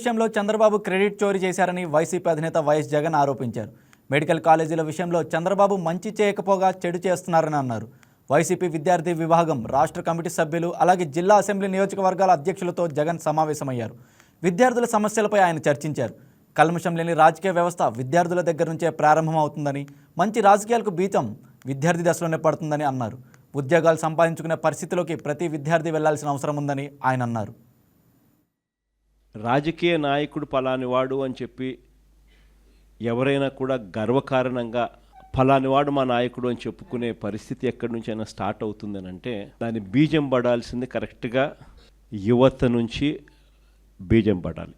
విషయంలో చంద్రబాబు క్రెడిట్ చోరీ చేశారని వైసీపీ అధినేత వైఎస్ జగన్ ఆరోపించారు. మెడికల్ కాలేజీల విషయంలో చంద్రబాబు మంచి చేయకపోగా చెడు చేస్తున్నారని అన్నారు. వైసీపీ విద్యార్థి విభాగం రాష్ట్ర కమిటీ సభ్యులు అలాగే జిల్లా అసెంబ్లీ నియోజకవర్గాల అధ్యక్షులతో జగన్ సమావేశమయ్యారు. విద్యార్థుల సమస్యలపై ఆయన చర్చించారు. కల్మషం లేని రాజకీయ వ్యవస్థ విద్యార్థుల దగ్గర నుంచే ప్రారంభమవుతుందని మంచి రాజకీయాలకు బీజం విద్యార్థి దశలోనే పడుతుందని అన్నారు. ఉద్యోగాలు సంపాదించుకునే పరిస్థితిలోకి ప్రతి విద్యార్థి వెళ్ళాల్సిన అవసరం ఉందని ఆయన అన్నారు. రాజకీయ నాయకుడు పలానివాడు అని చెప్పి ఎవరైనా కూడా గర్వకారణంగా ఫలానివాడు మా నాయకుడు అని చెప్పుకునే పరిస్థితి ఎక్కడి నుంచైనా స్టార్ట్ అవుతుందని అంటే దాని బీజం పడాల్సింది కరెక్ట్గా యువత నుంచి బీజం పడాలి.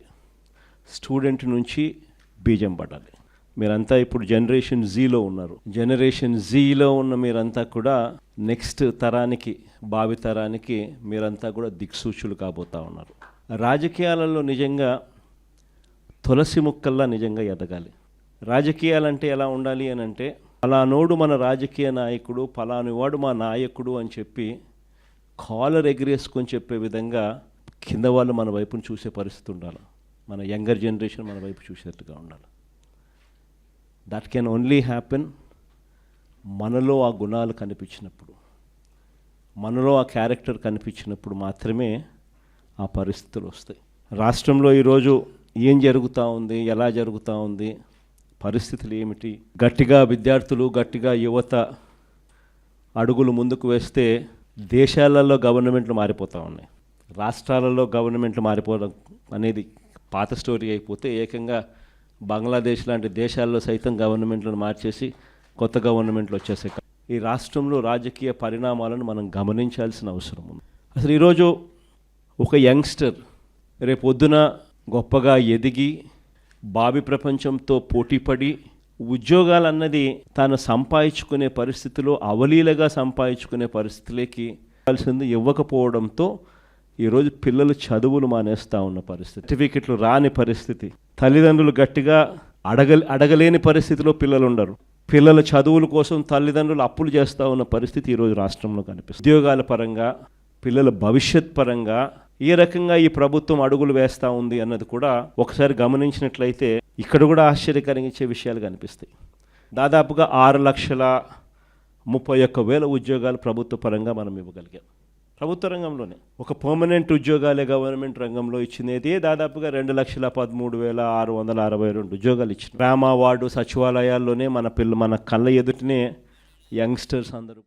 స్టూడెంట్ నుంచి బీజం పడాలి. మీరంతా ఇప్పుడు జనరేషన్ జీలో ఉన్నారు. జనరేషన్ జీలో ఉన్న మీరంతా కూడా నెక్స్ట్ తరానికి భావి తరానికి మీరంతా కూడా దిక్సూచులు కాబోతా ఉన్నారు. రాజకీయాలలో నిజంగా తులసి ముక్కల్లా నిజంగా ఎదగాలి. రాజకీయాలంటే ఎలా ఉండాలి అని అంటే ఫలానోడు మన రాజకీయ నాయకుడు ఫలానివాడు మా నాయకుడు అని చెప్పి కాలర్ ఎగిరేసుకొని చెప్పే విధంగా కింద వాళ్ళు మన వైపును చూసే పరిస్థితి ఉండాలి. మన యంగర్ జనరేషన్ మన వైపు చూసేట్టుగా ఉండాలి. దట్ కెన్ ఓన్లీ హ్యాపెన్ మనలో ఆ గుణాలు కనిపించినప్పుడు. మనలో ఆ క్యారెక్టర్ కనిపించినప్పుడు మాత్రమే ఆ పరిస్థితులు వస్తాయి. రాష్ట్రంలో ఈరోజు ఏం జరుగుతూ ఉంది ఎలా జరుగుతూ ఉంది పరిస్థితులు ఏమిటి? గట్టిగా విద్యార్థులు గట్టిగా యువత అడుగులు ముందుకు వేస్తే దేశాలలో గవర్నమెంట్లు మారిపోతూ ఉన్నాయి. రాష్ట్రాలలో గవర్నమెంట్లు మారిపోవడం అనేది పాత స్టోరీ అయిపోతే ఏకంగా బంగ్లాదేశ్ లాంటి దేశాల్లో సైతం గవర్నమెంట్లను మార్చేసి కొత్త గవర్నమెంట్లు వచ్చేసాయి. ఈ రాష్ట్రంలో రాజకీయ పరిణామాలను మనం గమనించాల్సిన అవసరం ఉంది. అసలు ఈరోజు ఒక యంగ్స్టర్ రేపొద్దున గొప్పగా ఎదిగి బావి ప్రపంచంతో పోటీపడి ఉద్యోగాలు అన్నది తాను సంపాదించుకునే పరిస్థితిలో అవలీలగా సంపాదించుకునే పరిస్థితులకి కావాల్సింది ఇవ్వకపోవడంతో ఈరోజు పిల్లలు చదువులు మానేస్తూ ఉన్న పరిస్థితి. సర్టిఫికెట్లు రాని పరిస్థితి. తల్లిదండ్రులు గట్టిగా అడగ అడగలేని పరిస్థితిలో పిల్లలు ఉండరు పిల్లల చదువుల కోసం తల్లిదండ్రులు అప్పులు చేస్తూ ఉన్న పరిస్థితి ఈరోజు రాష్ట్రంలో కనిపిస్తుంది. ఉద్యోగాల పరంగా పిల్లల భవిష్యత్ పరంగా ఏ రకంగా ఈ ప్రభుత్వం అడుగులు వేస్తూ ఉంది అన్నది కూడా ఒకసారి గమనించినట్లయితే ఇక్కడ కూడా ఆశ్చర్యకరించే విషయాలు కనిపిస్తాయి. దాదాపుగా ఆరు లక్షల ముప్పై ఒక్క వేల ఉద్యోగాలు ప్రభుత్వ పరంగా మనం ఇవ్వగలిగాం. ప్రభుత్వ రంగంలోనే. ఒక పర్మనెంట్ ఉద్యోగాలే గవర్నమెంట్ రంగంలో ఇచ్చినది దాదాపుగా రెండు లక్షల పదమూడు వేల ఆరు వందల అరవై రెండు ఉద్యోగాలు ఇచ్చింది. గ్రామ వార్డు సచివాలయాల్లోనే మన పిల్ల మన కళ్ళ ఎదుటనే యంగ్స్టర్స్ అందరూ